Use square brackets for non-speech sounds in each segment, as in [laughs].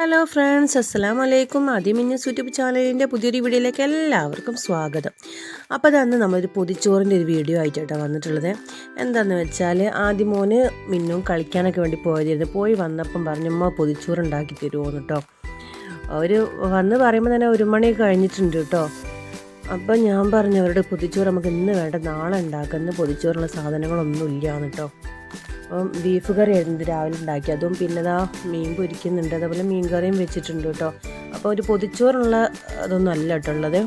Hello friends അസ്സലാം വലൈക്കും ആദ്യമിന്നസ് YouTube ചാനലിന്റെ പുതിയൊരു വീഡിയോയിലേക്ക് എല്ലാവർക്കും സ്വാഗതം. അപ്പോൾ അതന്ന് നമ്മളൊരു പൊതിച്ചോറിന്റെ ഒരു വീഡിയോ ആയിട്ടാണ് വന്നിട്ടുള്ളത്. എന്താണെന്ന് വെച്ചാൽ ആദ്യം മോന് മിന്നും കളിക്കാനൊക്കെ വേണ്ടി പോയതായിരുന്നു. പോയി വന്നപ്പം പറഞ്ഞു അമ്മ പൊതിച്ചോറ് ഉണ്ടാക്കി തരുമോന്ന് കേട്ടോ അവർ വന്ന് പറയുമ്പോൾ തന്നെ ഒരു മണി കഴിഞ്ഞിട്ടുണ്ട് കേട്ടോ അപ്പം ഞാൻ പറഞ്ഞു അവരുടെ പൊതിച്ചോറ് നമുക്ക് ഇന്ന് വേണ്ട നാളെ ഉണ്ടാക്കുന്ന പൊതിച്ചോറുള്ള സാധനങ്ങളൊന്നും ഇല്ല കേട്ടോ അപ്പം ബീഫ് കറി ആയിരുന്നു രാവിലെ ഉണ്ടാക്കി അതും പിന്നെ ദാ മീൻ പൊരിക്കുന്നുണ്ട്. അതേപോലെ മീൻ കറിയും വെച്ചിട്ടുണ്ട് കേട്ടോ. അപ്പോൾ ഒരു പൊതിച്ചോറുള്ള അതൊന്നും അല്ല കേട്ടോ ഉള്ളത്.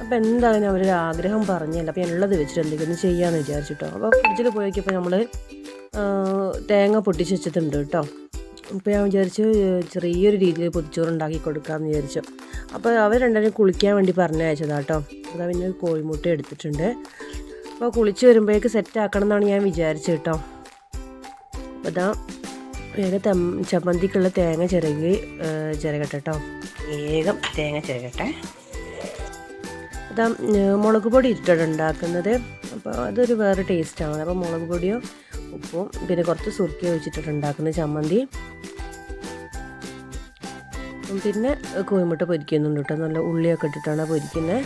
അപ്പോൾ എന്തായാലും അവരൊരു ആഗ്രഹം പറഞ്ഞല്ല. അപ്പോൾ ഉള്ളത് വെച്ചിട്ട് എന്തെങ്കിലും ചെയ്യാമെന്ന് വിചാരിച്ചിട്ടോ അപ്പോൾ ഫ്രിഡ്ജിൽ പോയപ്പോൾ നമ്മൾ തേങ്ങ പൊട്ടിച്ച് വെച്ചിട്ടുണ്ട് കേട്ടോ. അപ്പോൾ ഞാൻ വിചാരിച്ചു ചെറിയൊരു രീതിയിൽ പൊതിച്ചോറ് ഉണ്ടാക്കി കൊടുക്കാമെന്ന് വിചാരിച്ചു. അപ്പോൾ അവർ രണ്ടുപേരും കുളിക്കാൻ വേണ്ടി പറഞ്ഞു അയച്ചതാണ് കേട്ടോ. അതാ പിന്നെ കോഴിമുട്ട എടുത്തിട്ടുണ്ട്. അപ്പോൾ കുളിച്ച് വരുമ്പോഴേക്ക് സെറ്റ് ആക്കണം എന്നാണ് ഞാൻ വിചാരിച്ചത് കേട്ടോ. അപ്പോൾ ഇതാ വേഗം ചമ്മന്തിക്കുള്ള തേങ്ങ ചിരകി ചിരകട്ടെ കേട്ടോ വേഗം തേങ്ങ ചിരകട്ടെ. അതാ മുളക് പൊടി ഇട്ടിട്ട് ഉണ്ടാക്കുന്നത്. അപ്പോൾ അതൊരു വേറെ ടേസ്റ്റാണ് അപ്പോൾ മുളക് പൊടിയോ ഉപ്പും പിന്നെ കുറച്ച് സുർക്കിയോ വെച്ചിട്ടാണ് ഉണ്ടാക്കുന്നത് ചമ്മന്തി. പിന്നെ കോഴിമുട്ട പൊരിക്കുന്നുണ്ട് കേട്ടോ നല്ല ഉള്ളിയൊക്കെ ഇട്ടിട്ടാണ് പൊരിക്കുന്നത്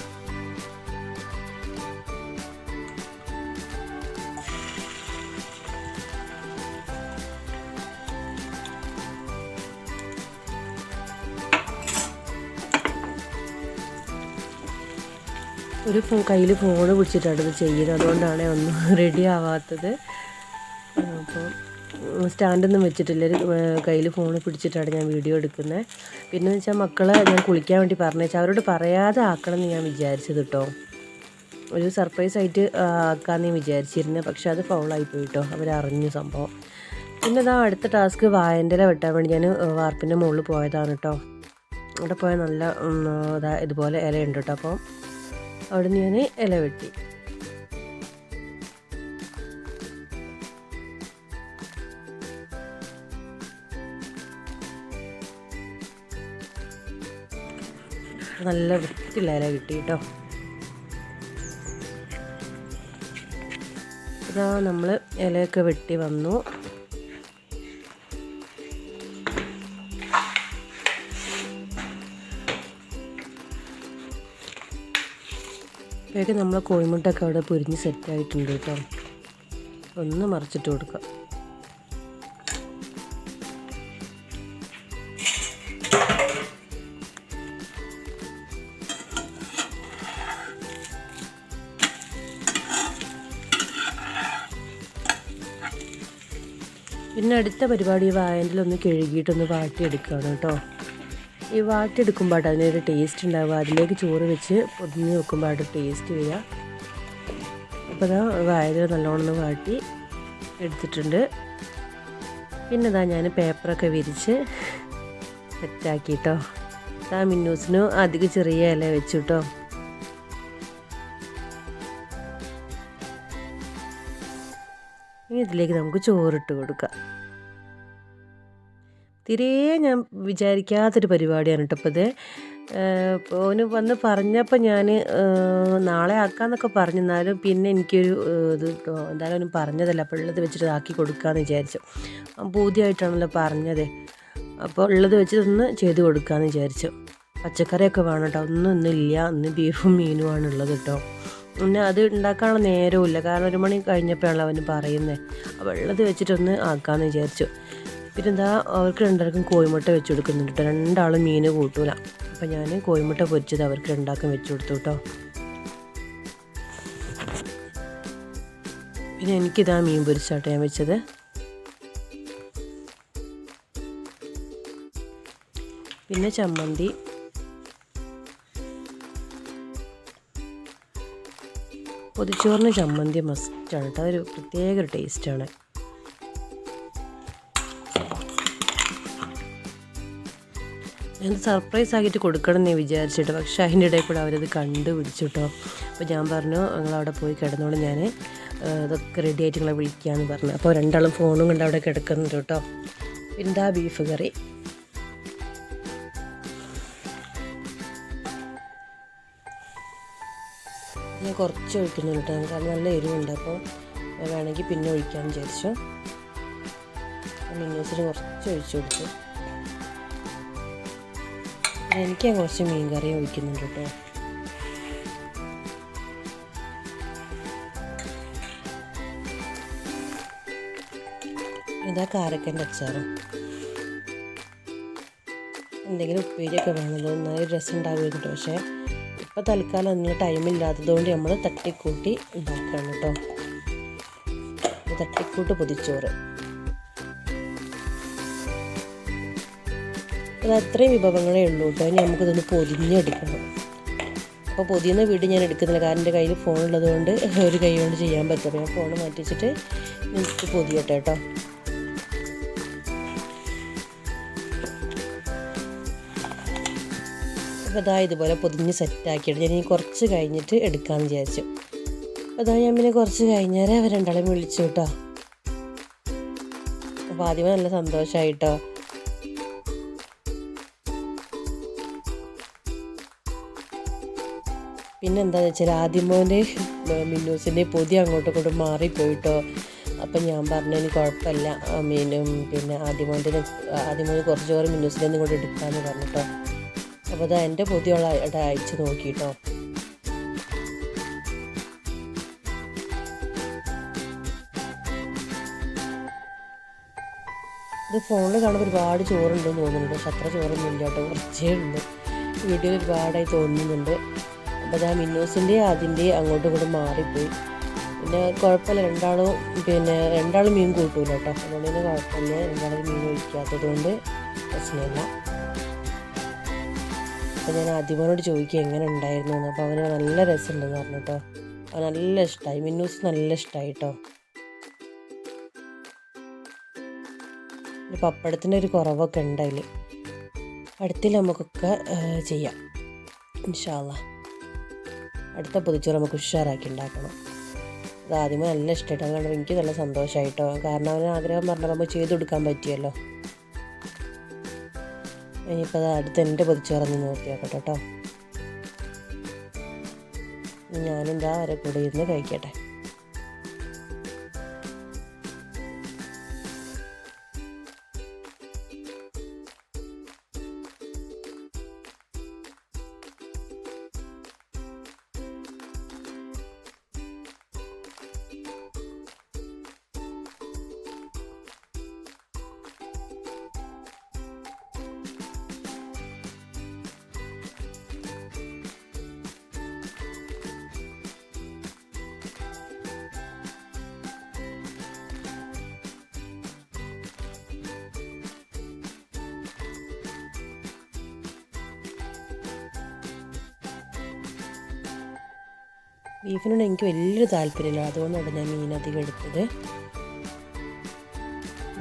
ഒരു ഫോ കയ്യിൽ ഫോൺ പിടിച്ചിട്ടാണ് ഇത് ചെയ്യുന്നത്. അതുകൊണ്ടാണ് ഒന്നും [laughs] റെഡി ആവാത്തത്. അപ്പോൾ സ്റ്റാൻഡൊന്നും വെച്ചിട്ടില്ല. കയ്യിൽ ഫോൺ പിടിച്ചിട്ടാണ് ഞാൻ വീഡിയോ എടുക്കുന്നത്. പിന്നെ വെച്ചാൽ മക്കളെ ഞാൻ കുളിക്കാൻ വേണ്ടി പറഞ്ഞേച്ചാൽ അവരോട് പറയാതെ ആക്കണം എന്ന് ഞാൻ വിചാരിച്ചത് കേട്ടോ ഒരു സർപ്രൈസ് ആയിട്ട് ആക്കാമെന്ന് ഞാൻ വിചാരിച്ചിരുന്നത് പക്ഷെ അത് ഫൗളായിപ്പോയി കേട്ടോ അവരറിഞ്ഞു സംഭവം. പിന്നെ ഇതാ അടുത്ത ടാസ്ക് വായന്റെ വെട്ടാൻ വേണ്ടി ഞാൻ വാർപ്പിന്റെ മുകളിൽ പോയതാണ് കേട്ടോ അവിടെ പോയാൽ നല്ല ഇതാ ഇതുപോലെ ഇലയുണ്ട് കേട്ടോ അപ്പോൾ അവിടെ നിന്ന് ഞാൻ ഇല വെട്ടി. നല്ല വൃത്തിയുള്ള ഇല കിട്ടി കേട്ടോ. ഇതാ നമ്മൾ ഇലയൊക്കെ വെട്ടി വന്നു. അപ്പോഴേക്കും നമ്മൾ കോഴിമുട്ടൊക്കെ അവിടെ പൊരിഞ്ഞ് സെറ്റായിട്ടുണ്ട് കേട്ടോ. ഒന്ന് മറിച്ചിട്ട് കൊടുക്കാം. പിന്നെ അടുത്ത പരിപാടി വായനിലൊന്ന് കഴുകിയിട്ടൊന്ന് വാട്ടിയെടുക്കുകയാണ് കേട്ടോ. ഈ വാട്ടിയെടുക്കുമ്പോൾ അതിനൊരു ടേസ്റ്റ് ഉണ്ടാവുക. അതിലേക്ക് ചോറ് വെച്ച് പൊതിഞ്ഞ് വെക്കുമ്പോൾ അവിടെ ടേസ്റ്റ് വരിക. അപ്പോൾ അതാ വായൽ നല്ലോണം വാട്ടി എടുത്തിട്ടുണ്ട്. പിന്നെ ഇതാ ഞാൻ പേപ്പറൊക്കെ വിരിച്ച് സെറ്റാക്കി കേട്ടോ ആ മിന്നൂസിനും അധികം ചെറിയ ഇല വെച്ചു കേട്ടോ ഇനി ഇതിലേക്ക് നമുക്ക് ചോറിട്ട് കൊടുക്കാം. തീരെ ഞാൻ വിചാരിക്കാത്തൊരു പരിപാടിയാണ് കേട്ടോ അപ്പോൾ ഇത് ഓന് വന്ന് പറഞ്ഞപ്പോൾ ഞാൻ നാളെ ആക്കാമെന്നൊക്കെ പറഞ്ഞെന്നാലും പിന്നെ എനിക്കൊരു ഇത് എന്തായാലും ഒന്നും പറഞ്ഞതല്ല. അപ്പോൾ ഉള്ളത് വെച്ചിട്ട് ആക്കി കൊടുക്കാമെന്ന് വിചാരിച്ചു. ബോധ്യമായിട്ടാണല്ലോ പറഞ്ഞത്. അപ്പോൾ ഉള്ളത് വെച്ചിട്ട് ഒന്ന് ചെയ്ത് കൊടുക്കാമെന്ന് വിചാരിച്ചു. പച്ചക്കറിയൊക്കെ വേണം കേട്ടോ. ഒന്നും ഒന്നുമില്ല ഇന്ന് ബീഫും മീനുമാണ് ഉള്ളത് കേട്ടോ. പിന്നെ അത് ഉണ്ടാക്കാനുള്ള നേരവും കാരണം ഒരു മണി കഴിഞ്ഞപ്പോഴാണ് അവന് പറയുന്നത് അപ്പോൾ ഉള്ളത് വെച്ചിട്ടൊന്ന് ആക്കാമെന്ന് വിചാരിച്ചു. പിന്നെ അവർക്ക് രണ്ടാൾക്കും കോഴിമുട്ട വെച്ച് കൊടുക്കുന്നുണ്ട് കേട്ടോ രണ്ടാളും മീൻ കൂട്ടൂല. അപ്പം ഞാൻ കോഴിമുട്ട പൊരിച്ചത് അവർക്ക് രണ്ടാൾക്കും വെച്ച് കൊടുത്തു കേട്ടോ പിന്നെ എനിക്കിതാ മീൻ പൊരിച്ചാട്ടോ ഞാൻ വെച്ചത്. പിന്നെ ചമ്മന്തി. പൊതിച്ചോറിന് ചമ്മന്തി മസ്റ്റാണ് കേട്ടോ അതൊരു പ്രത്യേക ഒരു ടേസ്റ്റാണ് ഞാൻ സർപ്രൈസ് ആക്കിയിട്ട് കൊടുക്കണം എന്നേ വിചാരിച്ചിട്ട്. പക്ഷേ അതിന്റെ ഇടയിൽ കൂടെ അവരത് കണ്ടുപിടിച്ചിട്ടോ അപ്പോൾ ഞാൻ പറഞ്ഞു നിങ്ങളവിടെ പോയി കിടന്നോളൂ ഞാൻ ഇതൊക്കെ റെഡി ആയിട്ട് നിങ്ങളെ വിളിക്കാമെന്ന് പറഞ്ഞു. അപ്പോൾ രണ്ടാളും ഫോണും കണ്ട് അവിടെ കിടക്കുന്നുണ്ട് കേട്ടോ പിന്താ ബീഫ് കറി ഞാൻ കുറച്ച് ഒഴിക്കുന്നുണ്ട് കേട്ടോ കാരണം നല്ല എരിവുണ്ട്. അപ്പോൾ വേണമെങ്കിൽ പിന്നെ ഒഴിക്കാമെന്ന് വിചാരിച്ചു. മിന്നൂസിന് കുറച്ച് ഒഴിച്ചു കൊടുത്തു. എനിക്ക് കുറച്ച് മീൻ കറി ഒഴിക്കുന്നുണ്ട് കേട്ടോ. ഇതാ കാരക്കന്റെ അച്ചാറും. എന്തെങ്കിലും ഉപ്പേരിയൊക്കെ വേണമല്ലോ എന്നാലും രസം ഉണ്ടാവുമായിരുന്നു പക്ഷേ ഇപ്പോൾ തൽക്കാലം അതിനുള്ള ടൈമില്ലാത്തതുകൊണ്ട് നമ്മൾ തട്ടിക്കൂട്ടി ഉണ്ടാക്കുകയാണ് കേട്ടോ. തട്ടിക്കൂട്ട് പൊതിച്ചോറ്. അത് അത്രയും വിഭവങ്ങളേ ഉള്ളൂ കേട്ടോ. ഇനി നമുക്കിതൊന്ന് പൊതിഞ്ഞെടുക്കണം. അപ്പോൾ പൊതിയുന്ന വീട് ഞാൻ എടുക്കുന്നില്ല. കാരണം എന്റെ കയ്യിൽ ഫോണുള്ളത് കൊണ്ട് ഒരു കൈ കൊണ്ട് ചെയ്യാൻ പറ്റും ഞാൻ ഫോൺ മാറ്റി വെച്ചിട്ട് നിങ്ങൾക്ക് പൊതിയട്ടെ കേട്ടോ. അപ്പോൾ അതാ ഇതുപോലെ പൊതിഞ്ഞ് സെറ്റാക്കിയിട്ട് ഞാൻ ഇനി കുറച്ച് കഴിഞ്ഞിട്ട് എടുക്കാമെന്ന് വിചാരിച്ചു. അതാ ഞാൻ പിന്നെ കുറച്ച് കഴിഞ്ഞേരെ അവർ രണ്ടാളെയും വിളിച്ചു കേട്ടോ. അപ്പോൾ ആദ്യമേ നല്ല സന്തോഷമായിട്ടോ എന്താണെന്ന് വെച്ചാൽ ആദ്യമോന്റെ മിന്നൂസിന്റെ പൊതി അങ്ങോട്ടും ഇങ്ങോട്ടും മാറിപ്പോയിട്ടോ. അപ്പം ഞാൻ പറഞ്ഞു ഇനി കുഴപ്പമില്ല. മീനും പിന്നെ ആദ്യമോന്റെ ആദ്യമോന് കുറച്ച് ചോറ് മിന്നൂസിന്റെ ഒന്നും കൂടെ എടുക്കാമെന്ന് പറഞ്ഞിട്ടോ. അപ്പോൾ അത് എന്റെ പൊതിയുള്ള അയച്ച് നോക്കിയിട്ടോ ഇത് ഫോണിൽ കാണുമ്പോൾ ഒരുപാട് ചോറുണ്ടെന്ന് തോന്നുന്നുണ്ട്. പക്ഷെ അത്ര ചോറൊന്നും ഇല്ല കേട്ടോ കുറച്ചേ ഉണ്ട് വീഡിയോയിൽ ഒരുപാടായി തോന്നുന്നുണ്ട്. അപ്പോൾ ഞാൻ മിന്നൂസിന്റെ അതിന്റെ അങ്ങോട്ടും ഇങ്ങോട്ടും മാറിപ്പോയി. പിന്നെ കുഴപ്പമില്ല രണ്ടാളും പിന്നെ രണ്ടാളും മീൻ കൂട്ടൂല കേട്ടോ. അതുകൊണ്ട് തന്നെ കുഴപ്പമില്ല രണ്ടാളും മീൻ ഒഴിക്കാത്തത് കൊണ്ട് പ്രശ്നമില്ല. അപ്പോൾ ഞാൻ ആദ്യമോനോട് ചോദിക്കുക എങ്ങനെ ഉണ്ടായിരുന്നു? എന്ന്. അപ്പോൾ അവന് നല്ല രസമുണ്ടെന്ന് പറഞ്ഞു കേട്ടോ. അവൻ നല്ല ഇഷ്ടമായി. മിന്നൂസ് നല്ല ഇഷ്ടമായി കേട്ടോ. പപ്പടത്തിന്റെ ഒരു കുറവൊക്കെ ഉണ്ട് അതിൽ അടുത്തിൽ നമുക്കൊക്കെ ചെയ്യാം. ഇൻഷാല്ല അടുത്ത പൊതിച്ചോറ് നമുക്ക് ഉഷാറാക്കി ഉണ്ടാക്കണം. അത് ആദ്യമേ നല്ല ഇഷ്ടമായിട്ട് അതുകൊണ്ട് എനിക്ക് നല്ല സന്തോഷമായിട്ടോ. കാരണം അവന് ആഗ്രഹം പറഞ്ഞാൽ നമുക്ക് ചെയ്ത് കൊടുക്കാൻ പറ്റിയല്ലോ. ഇനിയിപ്പോൾ അത് അടുത്ത് എന്റെ പൊതിച്ചോറൊന്ന് നോക്കി നോക്കട്ടെ കേട്ടോ. ഞാനെന്താ അവരെ കൂടെ ഇരുന്ന് കഴിക്കട്ടെ. ബീഫിനോട് എനിക്ക് വലിയൊരു താല്പര്യമില്ല. അതുകൊണ്ടാണ് ഞാൻ മീൻ അധികം എടുത്തത്.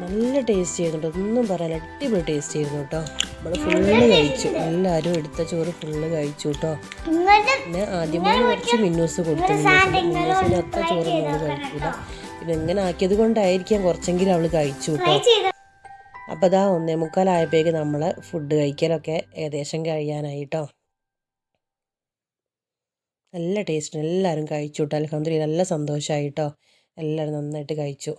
നല്ല ടേസ്റ്റ് ചെയ്യുന്നുണ്ട് ഒന്നും പറയാൻ അടിപൊളി ടേസ്റ്റ് ചെയ്യുന്നു കേട്ടോ. നമ്മൾ ഫുള്ള് കഴിച്ചു. എല്ലാവരും എടുത്ത ചോറ് ഫുള്ള് കഴിച്ചു കേട്ടോ. പിന്നെ ആദ്യമായി കുറച്ച് മിന്നൂസ് കൊടുത്തു. മിന്നൂസിന് അത്ര ചോറ് നമ്മൾ കഴിക്കില്ല പിന്നെ എങ്ങനെ ആക്കിയത് കൊണ്ടായിരിക്കാം കുറച്ചെങ്കിലും അവൾ കഴിച്ചു കേട്ടോ. അപ്പോൾ അതാ ഒന്നേ മുക്കാലായപ്പോഴേക്ക് നമ്മൾ ഫുഡ് കഴിക്കലൊക്കെ ഏകദേശം കഴിയാനായി കേട്ടോ. നല്ല ടേസ്റ്റ് എല്ലാവരും കഴിച്ചു കേട്ടോ അലഹമ്മദ് നല്ല സന്തോഷമായി കേട്ടോ എല്ലാവരും നന്നായിട്ട് കഴിച്ചു.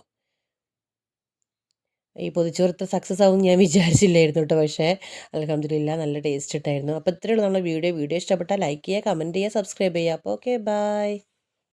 ഈ പൊതിച്ചോറത്ത് സക്സസ് ആവും ഞാൻ വിചാരിച്ചില്ലായിരുന്നു കേട്ടോ പക്ഷേ അലഹമ്മദില്ല നല്ല ടേസ്റ്റ് ഇട്ടായിരുന്നു. അപ്പോൾ ഇത്രയുള്ള നമ്മുടെ വീഡിയോ വീഡിയോ ഇഷ്ടപ്പെട്ടാൽ ലൈക്ക് ചെയ്യുക കമന്റ് ചെയ്യുക സബ്സ്ക്രൈബ് ചെയ്യുക. അപ്പോൾ ഓക്കെ ബൈ